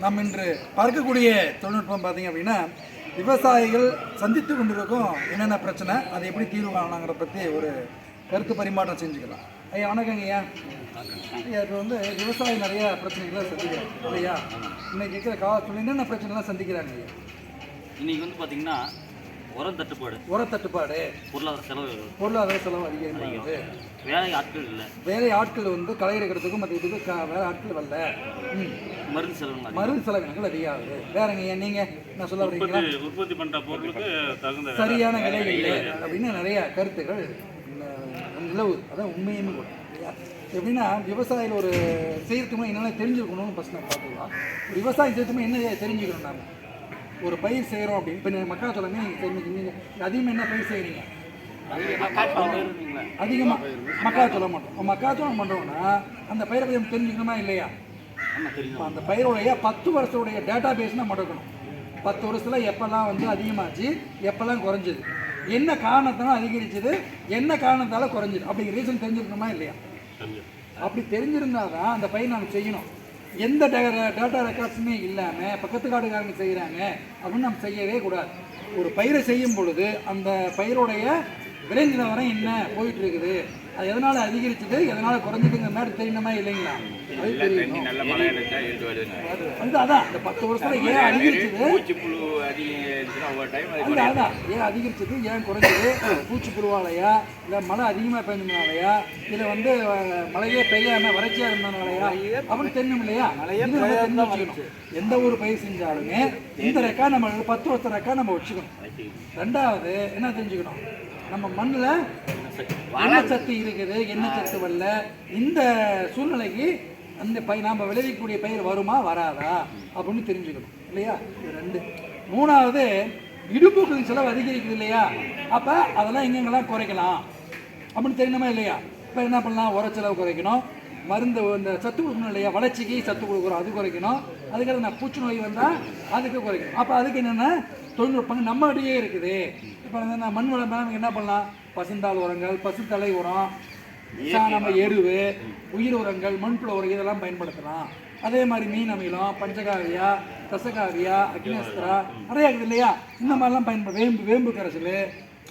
நாம் இன்று பார்க்கக்கூடிய தொழில்நுட்பம் பார்த்திங்க அப்படின்னா விவசாயிகள் சந்தித்து கொண்டிருக்கும் என்னென்ன பிரச்சனை அதை எப்படி தீர்வு காணலாங்கிற பற்றி ஒரு கருத்து பரிமாற்றம் செஞ்சுக்கலாம். ஐயா வணக்கங்க ஐயா. ஐயா இப்போ வந்து விவசாயி நிறைய பிரச்சனைகளை சந்திக்கிறாங்க இல்லையா? இன்னைக்கு இருக்கிற காலத்தில் என்னென்ன பிரச்சனைலாம் சந்திக்கிறாங்க ஐயா? இன்னைக்கு வந்து பார்த்தீங்கன்னா உரம் தட்டுப்பாடு உர தட்டுப்பாடு பொருளாதார செலவு பொருளாதார செலவு அதிகமாகுது வேலை ஆட்கள் இல்லை. வேலை ஆட்கள் வந்து களை எடுக்கிறதுக்கும் மற்ற இதுக்கு வேற ஆட்கள் வரல. மருந்து செலவுங்க மருந்து செலவினங்கள் அதிகாகுது. வேறங்க ஐயா நீங்கள் நான் சொல்ல வரீங்களா? உற்பத்தி உற்பத்தி பண்ற பொருளுக்கு தகுந்த விலை. சரியான விலை இல்லை அப்படின்னு நிறைய கருத்துக்கள் நிலவு. அதான் உண்மையுமே கூட? எப்படின்னா விவசாயிகள் ஒரு செய்யறதுக்கு என்னென்ன தெரிஞ்சுக்கணும்னு ஃபஸ்ட் நான் பார்த்துக்கலாம். விவசாயம் செய்யறதுக்கு என்ன தெரிஞ்சுக்கணும் நாம? ஒரு பயிர் செய்கிறோம் அப்படின்னு இப்போ நீங்கள் மக்காச்சோளமே நீங்கள் தெரிஞ்சுக்கிங்க அதிகமாக என்ன பயிர் செய்கிறீங்க அதிகமாக மக்காச்சோளம் பண்ணுறோம் மக்காச்சோளம் பண்ணுறோம்னா அந்த பயிரை பற்றி நம்ம தெரிஞ்சுக்கணுமா இல்லையா? அந்த பயிருடைய பத்து வருஷத்துடைய டேட்டா பேஸ் மடக்கணும் பத்து வருஷத்தில் எப்போல்லாம் வந்து அதிகமாச்சு எப்போல்லாம் குறைஞ்சிது என்ன காரணத்தால அதிகரிச்சது என்ன காரணத்தால குறைஞ்சிது அப்படிங்கிற ரீசன் தெரிஞ்சிருக்கணுமா இல்லையா? அப்படி தெரிஞ்சிருந்தா தான் அந்த பயிர் நம்ம செய்யணும். எந்த டேட்டா ரெக்கார்ட்ஸுமே இல்லாமல் பக்கத்து காடுக்காரங்க செய்கிறாங்க அப்படின்னு நம்ம செய்யவே கூடாது. ஒரு பயிரை செய்யும் பொழுது அந்த பயிருடைய விளைநிலவரம் என்ன? போயிட்டு இருக்குது. அது எதனால் அதிகரிச்சது? எதனால் குறைஞ்சதுங்கிற மாதிரி தெரியணுமா இல்லைங்களா? அது தெரியணும். நல்ல மழை இருந்தா எழுந்து வருதுங்க. அது அதான். இந்த பத்து வருஷத்துல ஏன் அதிகரிச்சது? பூச்சி புழு அதிகம் இருந்துச்சுன்னா ஒவ்வொரு டைம் அது அது அதான். ஏன் அதிகரிச்சது? ஏன் குறைஞ்சது? பூச்சி புழுவாலையா? இல்லை மழை அதிகமாக பெஞ்சதுனாலயா இல்லை வந்து மழையே பெய்யாம வறட்சியாக இருந்ததுனாலயா? அப்படின்னு தெரியும் இல்லையா. எந்த ஒரு பயிர் செஞ்சாலுமே இந்த ரெக்கா நம்ம பத்து வருஷம் ரெக்கா நம்ம வச்சுக்கணும். ரெண்டாவது என்ன தெரிஞ்சுக்கணும்? நம்ம மண்ணில் என்ன சத்து இருக்குது என்ன சத்து வரல? இந்த சூழ்நிலைக்கு அந்த பயிர் நாம் விளைவிக்கக்கூடிய பயிர் வருமா வராதா? அப்படின்னு தெரிஞ்சுக்கணும். இல்லையா? இது ரெண்டு. மூணாவது இடுப்புகளின் செலவு அதிகரிக்குது இல்லையா? அப்போ அதெல்லாம் எங்கெங்கெல்லாம் குறைக்கலாம்? அப்படின்னு தெரியணுமா இல்லையா? இப்போ என்ன பண்ணலாம்? உர செலவு குறைக்கணும். மருந்து இந்த சத்து கொடுக்கணும் இல்லையா? வளர்ச்சிக்கு சத்து கொடுக்குறோம் அது குறைக்கணும். அதுக்காக நான் பூச்சி நோய் வந்தால் அதுக்கு குறைக்கும் அப்போ அதுக்கு என்னென்னா தொழில்நுட்பங்கள் நம்ம அடியே இருக்குது. இப்போ வந்து நான் மண் வளம் மேலே என்ன பண்ணலாம்? பசுந்தாள் உரங்கள் பசுத்தலை உரம் சாணம் எருவு உயிர் உரங்கள் மண்புழு உரம் இதெல்லாம் பயன்படுத்தலாம். அதே மாதிரி மீன் அமிலம் பஞ்சகாவியா தசகாவியா அக்னேஸ்திரா நிறையா இருக்குது இல்லையா? இந்த மாதிரிலாம் பயன்படு வேம்பு வேம்பு கரைசல்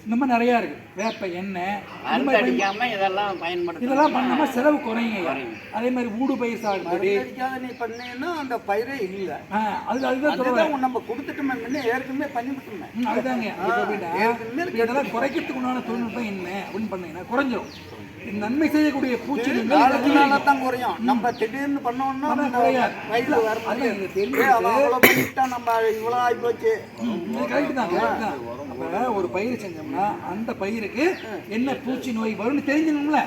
இந்த மாதிரி நிறையா இருக்குது வேப்ப எண்ணெய் இதெல்லாம் பயன்படுத்த இதெல்லாம் பண்ணாமல் செலவு குறையுங்க. அதே மாதிரி ஊடு பயிர் அடிக்காத நீ பண்ணீங்கன்னா அந்த பயிரே இல்லை. அது அதுதான் சொல்லுவேன் அதுதான் நம்ம கொடுத்துட்டோமே முன்ன ஏற்கனவே பண்ணிவிட்டோமே. அதுதாங்க. இதெல்லாம் குறைக்கிறதுக்கு உண்டான தொழில்நுட்பம் என்ன அப்படின்னு பண்ணீங்கன்னா குறைஞ்சிரும். நன்மை செய்யக்கூடிய பூச்சி தான் குறையும். நம்ம திடீர்னு பண்ணோம்னா ஆனா நம்ம குறையாது. வயிற்றுல வர அதான் முடியாது இது தெரிஞ்சு அவ்வளோ பண்ணிட்டா நம்ம இவ்வளோ ஆகி போச்சு கரெக்ட் தான் அப்ப ஒரு பயிர் செஞ்சோம்னா அந்த பயிருக்கு என்ன பூச்சி நோய் வரும்னு தெரிஞ்சிடணும்ல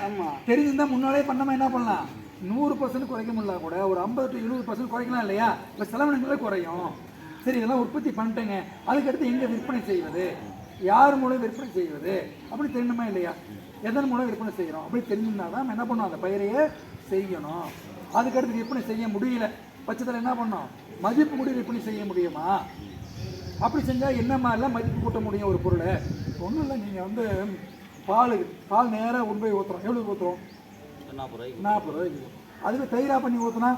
தெரிஞ்சிருந்தா முன்னாலே பண்ணாம என்ன பண்ணலாம்? நூறு பர்சன்ட் குறைக்க முடியல கூட ஒரு ஐம்பது டு எழுபது பர்சன்ட் குறைக்கலாம் இல்லையா? இப்போ செலவினங்களே குறையும். சரி இதெல்லாம் உற்பத்தி பண்ணிட்டேங்க. அதுக்கடுத்து எங்கே விற்பனை செய்வது? யார் மூலம் விற்பனை செய்வது? அப்படி தெரியணுமா இல்லையா? எதன் மூலம் விற்பனை செய்கிறோம் அப்படி தெரிஞ்சிருந்தா தான் நம்ம என்ன பண்ணணும் அந்த பயிரையே செய்யணும். அதுக்கடுத்து விற்பனை செய்ய முடியல. பட்சத்தில் என்ன பண்ணோம்? மதிப்பு கூடி விற்பனை செய்ய முடியுமா? அப்படி செஞ்சால் என்ன மாதிரிலாம் மதிப்பு கூட்ட முடியும் ஒரு பொருளை? ஒன்றும் இல்லை. நீங்கள் வந்து பால் பால் நேராக கொண்டு போய் ஊற்றுறோம் எவ்வளோ ஊற்றுறோம் நாற்பது ரூபாய்க்கு. நாற்பது ரூபாய்க்கு. அதுவே தயிராக பண்ணி ஊற்றுனா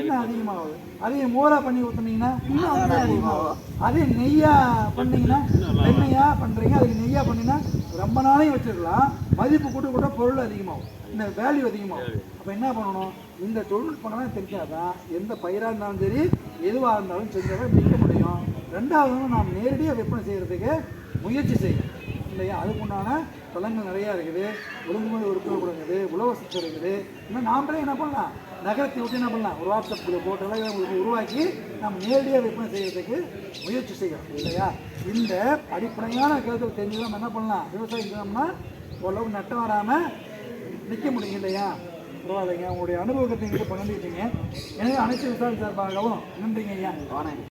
இன்னும் அதிகமாகுது. அதே மோரா பண்ணி ஊற்றுனீங்கன்னா இன்னும் அதிகமாகும் அதே நெய்யா பண்ணீங்கன்னா பண்ணுறீங்க அதுக்கு நெய்யாக பண்ணினா ரொம்ப நாளையும் வச்சிடலாம் மதிப்பு கூட்ட கூட பொருள் அதிகமாகும். இந்த வேல்யூ அதிகமாகும். அப்போ என்ன பண்ணணும்? இந்த தொழில்நுட்பங்கள்லாம் தெரிஞ்சாதான் எந்த பயிராக இருந்தாலும் சரி எதுவாக இருந்தாலும் செஞ்சாலும் விற்க முடியும். ரெண்டாவது நாம் நேரடியாக விற்பனை செய்கிறதுக்கு முயற்சி செய்யணும். இல்லையா? அதுக்குண்டான தளங்கள் நிறையா இருக்குது. ஒழுங்குமுறை உறுப்பினர் கொடுங்குது இருக்குது. உழவர் சத்து இருக்குது. இன்னும் நாமளே என்ன பண்ணலாம்? நகரத்தை விட்டு என்ன பண்ணலாம்? ஒரு வாட்ஸ்அப் குழு போட்டெல்லாம் உங்களுக்கு உருவாக்கி நம்ம நேரடியாக விற்பனை செய்கிறதுக்கு முயற்சி செய்யணும் இல்லையா? இந்த அடிப்படையான கருத்து தெரிஞ்சு நம்ம என்ன பண்ணலாம்? விவசாயம் செஞ்சோம்னா ஓரளவுக்கு நட்டம் வராமல் நிற்க முடியும் இல்லையா? பரவாயில்லைங்க. உங்களுடைய அனுபவத்தை எங்கிட்ட பகிர்ந்துக்கிட்டீங்க. எனவே அனைத்து விசாரணை சார்பாகவும் நன்றிங்க ஐயா.